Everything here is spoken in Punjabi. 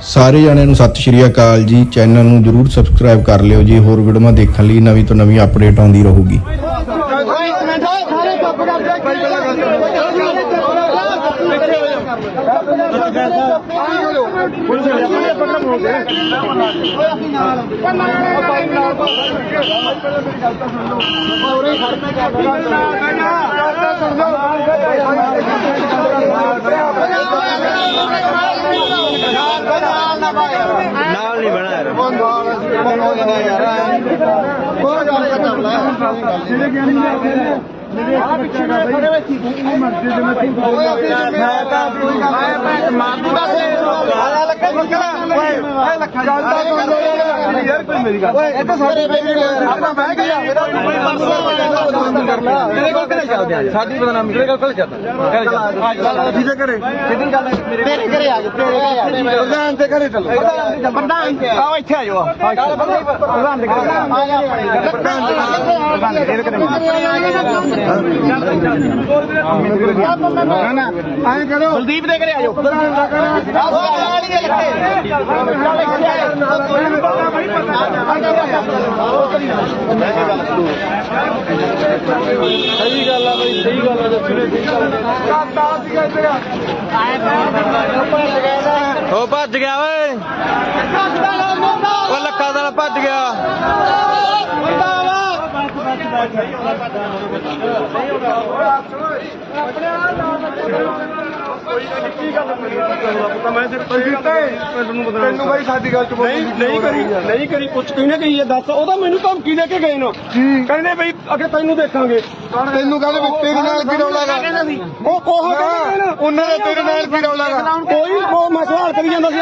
ਸਾਰੇ ਜਣਿਆਂ ਨੂੰ ਸਤਿ ਸ਼੍ਰੀ ਅਕਾਲ ਜੀ ਚੈਨਲ ਨੂੰ ਜਰੂਰ ਸਬਸਕ੍ਰਾਈਬ ਕਰ ਲਿਓ ਜੀ ਹੋਰ ਵੀਡੀਓਆਂ ਦੇਖਣ ਲਈ ਨਵੀਂ ਤੋਂ ਨਵੀਂ ਅਪਡੇਟ ਆਉਂਦੀ ਰਹੂਗੀ ਨਾਲ ਨਹੀਂ ਬਣਾ ਯਾਰ। ਮੈਂ ਤਾਂ ਮਾਰਦੂਗਾ ਸੇ ਆਲਾ ਲੱਗਾ ਨਿਕਲਾ ਓਏ ਲੱਖਾ ਜਾਂਦਾ ਤੂੰ ਯਾਰ ਕੋਈ ਮੇਰੀ ਗੱਲ ਇੱਥੇ ਸਾਡੇ ਆਪਣਾ ਬਹਿ ਗਿਆ ਇਹਦਾ ਕੋਈ ਪਰਸੋਂ ਕਰ ਲਾ ਮੇਰੇ ਕੋਲ ਕਿਹੜੇ ਚੱਲਦੇ ਆ ਸਾਡੀ ਬਦਨਾਮੀ। ਮੇਰੇ ਕੋਲ ਕਿਹੜੇ ਚੱਲਦਾ ਚੱਲ ਜਿਹਦੇ ਘਰੇ। ਕਿਹਦੀ ਗੱਲ ਮੇਰੇ ਘਰੇ ਆ ਜਾ। ਤੇਰੇ ਘਰੇ ਆ ਪ੍ਰਧਾਨ ਦੇ ਘਰੇ ਚੱਲੋ। ਪ੍ਰਧਾਨ ਦੇ ਆਓ ਇੱਥੇ ਆ ਜਾਓ। ਪ੍ਰਧਾਨ ਦੇ ਘਰੇ ਆ ਜਾ ਪ੍ਰਧਾਨ ਦੇ ਘਰੇ ਨਾ ਨਾ ਐਂ ਕਰੋ। ਕੁਲਦੀਪ ਦੇ ਘਰੇ ਆ ਜਾਓ। ਸਹੀ ਗੱਲ ਆ ਬਈ ਸਹੀ ਗੱਲ ਆ ਜੱਸੂਰੇ ਸਹੀ ਗੱਲ ਉਹ ਭੱਜ ਗਿਆ ਓਏ। ਉਹ ਲੱਖਾਂ ਦਾ ਭੱਜ ਗਿਆ। ਤੈਨੂੰ ਬਾਈ ਸਾਡੀ ਗੱਲ ਚ ਨਹੀਂ ਨਹੀਂ ਕਰੀ ਨਹੀਂ ਕਰੀ ਕੁਛ ਕਹੀ ਨਾ ਕਹੀ ਦੱਸ ਉਹ ਤਾਂ ਮੈਨੂੰ ਧਮਕੀ ਦੇ ਕੇ ਗਏ ਨੇ ਕਹਿੰਦੇ ਬਈ ਅੱਗੇ ਤੈਨੂੰ ਦੇਖਾਂਗੇ ਤੈਨੂੰ ਕਹਿੰਦੇ ਵੀ ਤੇਰੇ ਨਾਲ ਕੀ ਰੌਲਾ ਗਾ ਉਹ ਕੋਹ ਕਹਿੰਦੇ ਨੇ ਉਹਨਾਂ ਦਾ ਤੇਰੇ ਨਾਲ ਕੀ ਰੌਲਾ ਗਾ ਕੋਈ ਉਹ ਮੈਂ ਸਵਾਲ ਕਰੀ ਜਾਂਦਾ ਸੀ